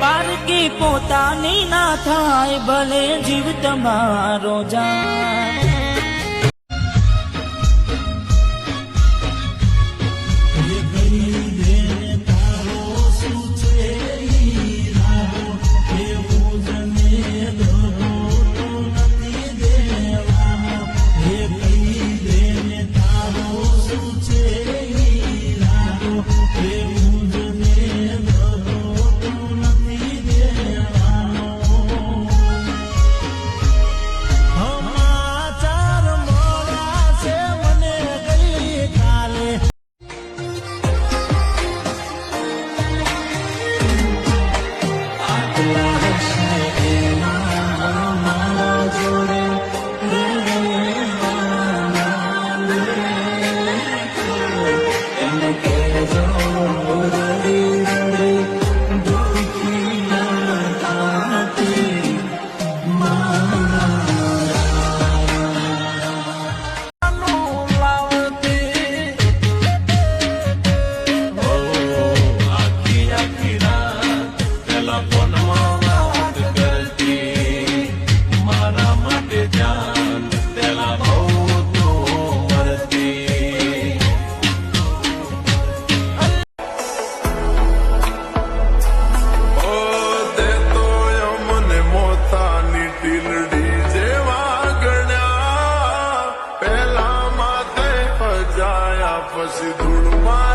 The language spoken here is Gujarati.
પારકી પોતાની ના થાય ભલે જીવ તમારો જાય fazer se